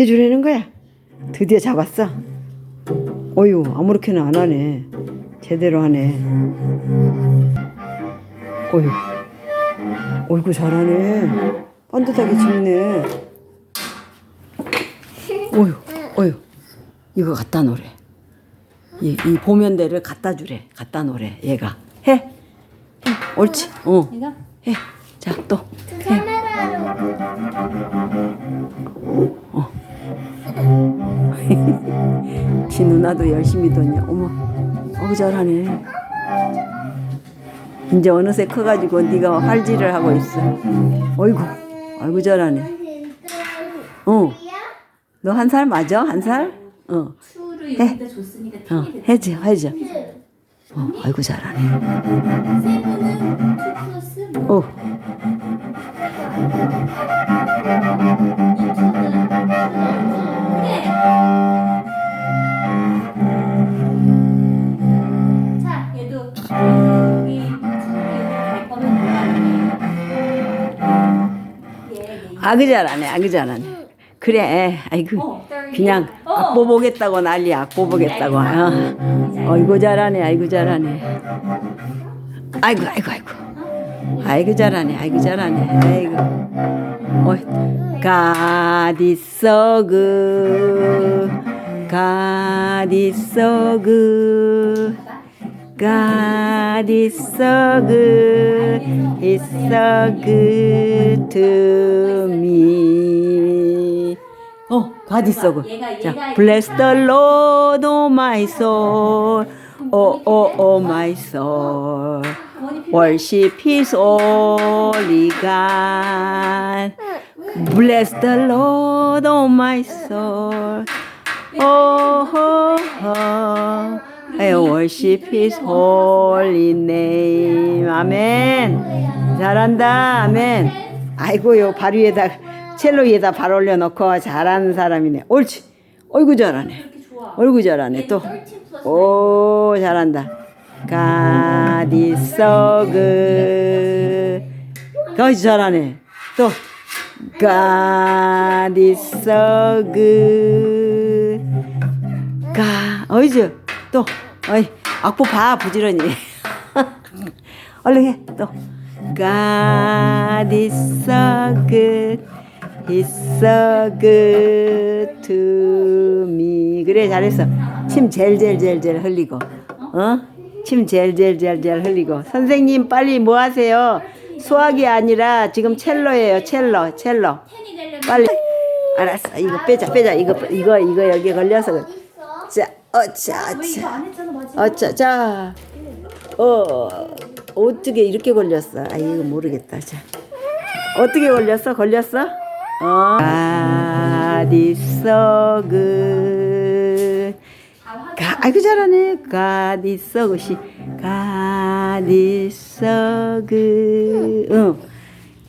해주려는 거야? 드디어 잡았어? 어유 아무렇게나 안 하네. 제대로 하네. 어유, 어이구 잘하네. 반듯하게 짚네. 어유, 어유, 이거 갖다 놓으래. 이, 이 보면대를 갖다 주래. 갖다 놓으래. 얘가 해. 해. 옳지. 어. 해. 자 또. 해. 지 누나도 열심히 뒀냐. 어머, 어우 잘하네. 이제 어느새 커가지고 네가 활질을 하고 있어. 어이구, 아이고 잘하네. 어, 너 한 살 맞아? 한 살? 어, 여기다 줬으니까 어, 됐다. 해지, 해지. 어, 아이고 잘하네. 세븐은 투 플러스 뭐? 어, 아그 잘하네, 아그 잘하네. 그래, 아이고. 어, 그냥 어. 악보 보겠다고 난리야, 악보 보겠다고. 어. 어이구 잘하네, 아이고 잘하네. 아이고, 아이고, 아이고. 아이고 잘하네, 아이고 잘하네, 아이고. is so good. God is so good, He's so good to me. 어, God is so good. 자, bless the Lord, oh my soul, oh oh oh my soul. Worship His holy God. Bless the Lord, oh my soul. Oh, oh, oh. I worship His holy name. 아멘. 잘한다. 아멘. 아이고요. 발 위에다 첼로 위에다 발 올려놓고 잘하는 사람이네. 옳지. 어이구 잘하네. 어이구 잘하네. 또. 13 플러스 오 잘한다. God is so good. 거기 잘하네. 또 God is so good. 가 어이즈 또 어이 악보 봐 부지런히. 얼른 해 또. God is so good. He's so good to me. 그래 잘했어. 침 젤젤젤젤 흘리고. 어? 침 젤젤젤젤 흘리고. 선생님 빨리 뭐 하세요? 수학이 아니라 지금 첼로예요. 첼로. 첼로. 빨리. 알았어. 이거 빼자. 빼자. 이거 이거 이거 여기 걸려서. 어차, 왜 이거 자. 어. 어떻게 이렇게 걸렸어? 아, 이거 모르겠다. 자. 어떻게 걸렸어? 걸렸어? 어. God is so good. 가, 아이고 잘하네. God is so good. God is so good. 어.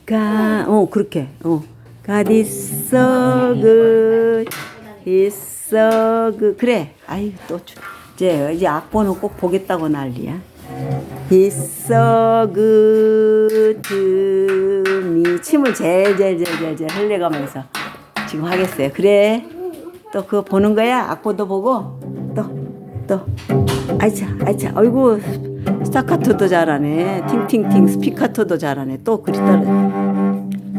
가, 어, 그렇게. 어. God is so good. So good. 그래. 아이, 또, 주- 이제, 이제 악보는 꼭 보겠다고 난리야. To me. 침을 젤젤젤젤젤 흘려가면서 지금 하겠어요. 그래. 또 그거 보는 거야? 악보도 보고 또 또. 아이차 아이차 어이구 스타카토도 잘하네. 팅팅팅 스피카토도 잘하네. 또 그리 따라.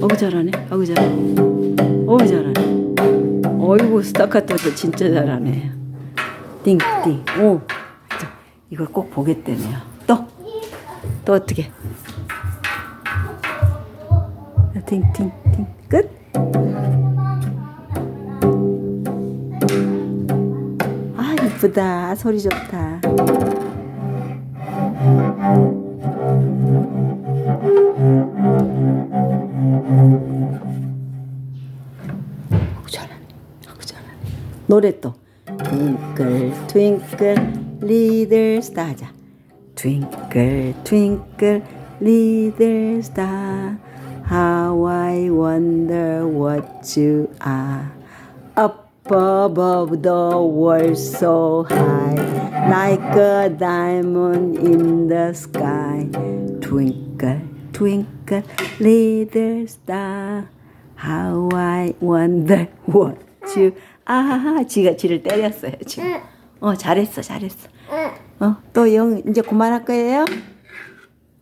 어우 잘하네. 어우 잘하네. 어우 잘하네. 어이구 스타카토도 진짜 잘하네. 띵띵. 오. 저, 이걸 꼭 보겠다네요. 또. 또 어떻게? 띵띵띵. 끝. 아 이쁘다. 소리 좋다. 노래 또 Twinkle Twinkle Little Star 자 Twinkle Twinkle Little Star How I wonder what you are Up above the world so high Like a diamond in the sky Twinkle Twinkle Little Star How I wonder what you 아 지가 지를 때렸어요 지금 어 잘했어 잘했어 어 또 영 이제 그만할 거예요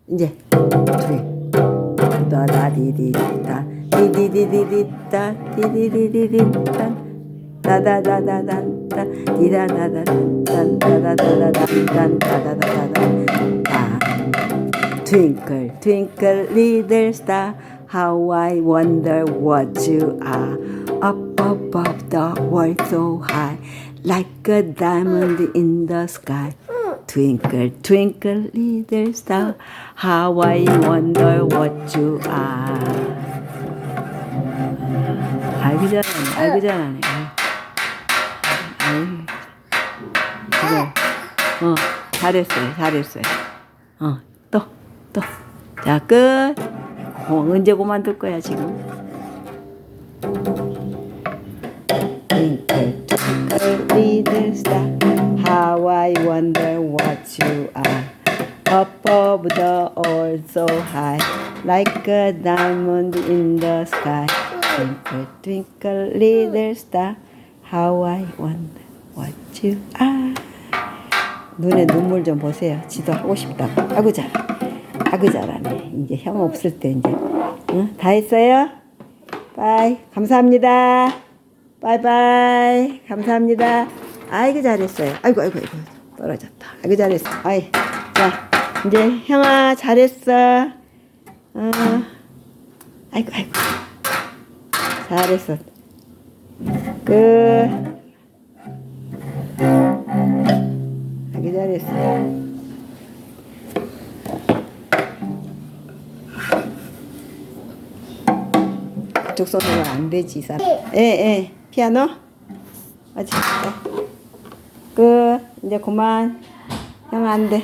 이제 둘 다다디디다 디디디디디다 디디디디디다 다다다다단다 디다다다단 다다다다단 다다다다단 다 Twinkle, twinkle, little star, how I wonder what you are. Up above the world so high, like a diamond in the sky. Twinkle, twinkle, little star, how I wonder what you are. 알고 잘하네, 알고 잘하네. 아유, 그래. 어, 잘했어요, 잘했어요. 어, 또, 또. 자, 끝. 어, 언제 그만둘 거야, 지금? 눈에 눈물 좀 보세요. 지도 하고 싶다. 아구 잘. 아구 잘하네. 이제 형 없을 때 이제. 응? 다 했어요? 바이. 감사합니다. 바이바이. 감사합니다. 아이고 잘했어요. 아이고 아이고 아이고 떨어졌다. 아이고 잘했어. 아이. 자 이제 형아 잘했어. 어. 아이고 아이고. 잘했어. 끝. 아기 잘했어. 그쪽 손으로 안 되지, 이 사람. 예, 예. 피아노? 아직. 끝. 이제 그만. 형 안 돼.